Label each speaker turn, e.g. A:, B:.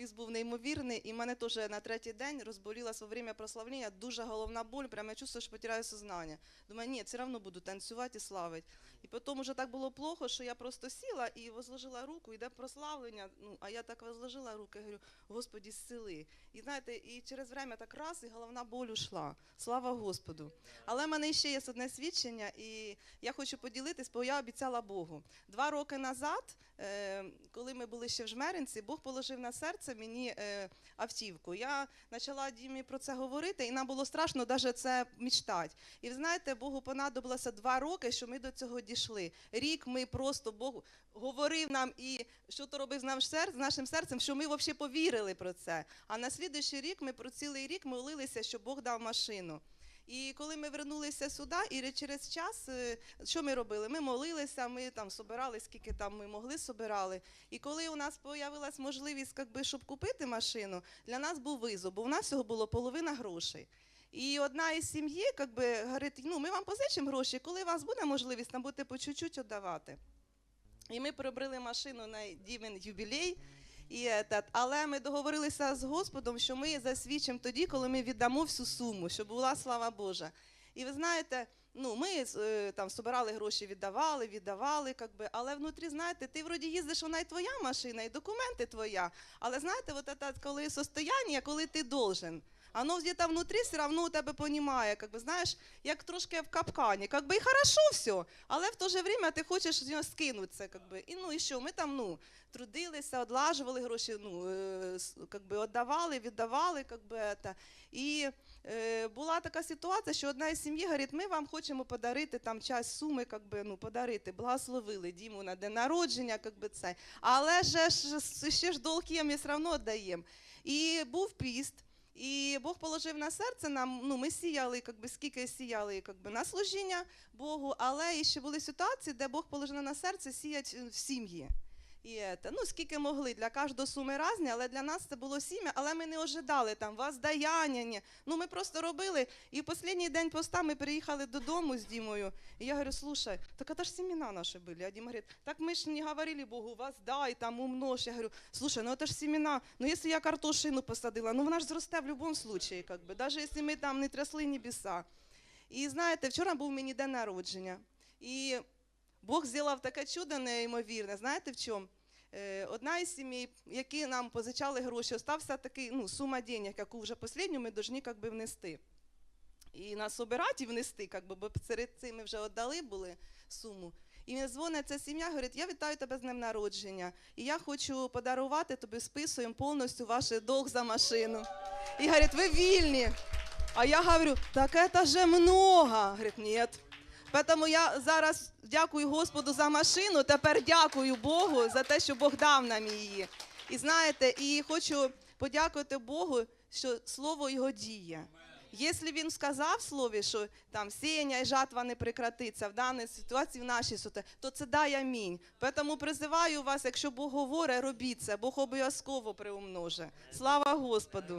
A: піс був неймовірний, і мене теж на третій день розболілась во время прославлення, дуже головна боль, прямо я чувствую, що потеряю сознання. Думаю, ні, все одно буду танцювати і славити. І потім уже так було плохо, що я просто сіла і возложила руку, йде прославлення. Ну, а я так возложила руки, говорю, Господі, зцели. І знаєте, і через время так раз, і головна боль ушла. Слава Господу. Але в мене ще є одне свідчення, і я хочу поділитись, бо я обіцяла Богу. Два роки назад, коли ми були ще в Жмеринці, Бог положив на серце мені е, автівку. Я почала Дімі про це говорити, і нам було страшно навіть це мечтати. І ви знаєте, Богу понадобилося два роки, що ми до цього дійшли. Рік ми просто Бог говорив нам і що то робив з наш серц- з нашим серцем, що ми взагалі повірили про це. А на слідуючий рік ми про цілий рік молилися, щоб Бог дав машину. І коли ми вернулися сюди, і через час, е, що ми робили? Ми молилися, ми там собирали, скільки там ми могли собирали. І коли у нас з'явилась можливість, как би, щоб купити машину, для нас був визов, бо у нас всього було половина грошей. І одна із сім'ї, как би, говорить, ну ми вам позичимо гроші, коли у вас буде можливість, нам будете по чуть-чуть віддавати. І ми приобрели машину на Дівен юбілей. І але ми договорилися з Господом, що ми засвідчимо тоді, коли ми віддамо всю суму, щоб була слава Божа. І ви знаєте, ну ми е, там збирали гроші, віддавали, віддавали, как би, але внутрі, знаєте, ти вроді їздиш, вона і твоя машина, і документи твоя. Але знаєте, от це коли состояння, коли ти должен. Оно где-то внутрі все одно у тебе понімає, как би, знаєш, як трошки в капкані. Как би, і хорошо все, але в то же время ти хочеш з нього скинутися. Как би. І ну і що, ми там ну, трудилися, одлажували гроші, ну, е, как би, віддавали, віддавали. Как би, это. І е, була така ситуація, що одна із сім'ї говорить, ми вам хочемо подарити там часть суми, как би, ну, подарити, благословили Діму на день народження, как би, це. але же ще ж долг все одно віддаємо. І був піст. І Бог положив на серце нам, ну ми сіяли, как би, скільки сіяли как би, на служіння Богу, але і ще були ситуації, де Бог положив на серце сіять е, в сім'ї. І это, ну, скільки могли, для кожного суми різні, але для нас це було сім'я, але ми не ожидали там воздаяння. Ні. Ну, ми просто робили. І в останній день поста ми приїхали додому з Дімою. І я говорю, слушай, так это ж семена наши были. А Дима говорит, так мы ж не говорили Богу, воздай, там умножь. Я говорю, слушай, ну это ж семена. Ну если я картошину посадила, ну вона ж зросте в будь-якому случае, как би, даже якщо ми там не трясли небеса. І знаєте, вчора був мені день народження. І Бог зробив таке чудо неймовірне. Знаєте в чому? Е, Одна із сімей, які нам позичали гроші, остався такий ну, сума денег, яку вже останню ми повинні как би, внести. І нас обирати і внести, как би, бо серед цим ми вже віддали були суму. І він дзвонить ця сім'я, говорить, я вітаю тебе з днем народження. І я хочу подарувати тобі списуємо повністю ваш долг за машину. І говорить, ви вільні. А я говорю, так это же много. Говорить, нет. Тому я зараз дякую Господу за машину, тепер дякую Богу за те, що Бог дав нам її. І знаєте, і хочу подякувати Богу, що слово його діє. Якщо він сказав слові, що там сіяння і жатва не прекратиться в даній ситуації, в нашій ситуації, то це дай амінь. Тому призиваю вас, якщо Бог говорить, робіть це, Бог обов'язково приумноже. Слава Господу!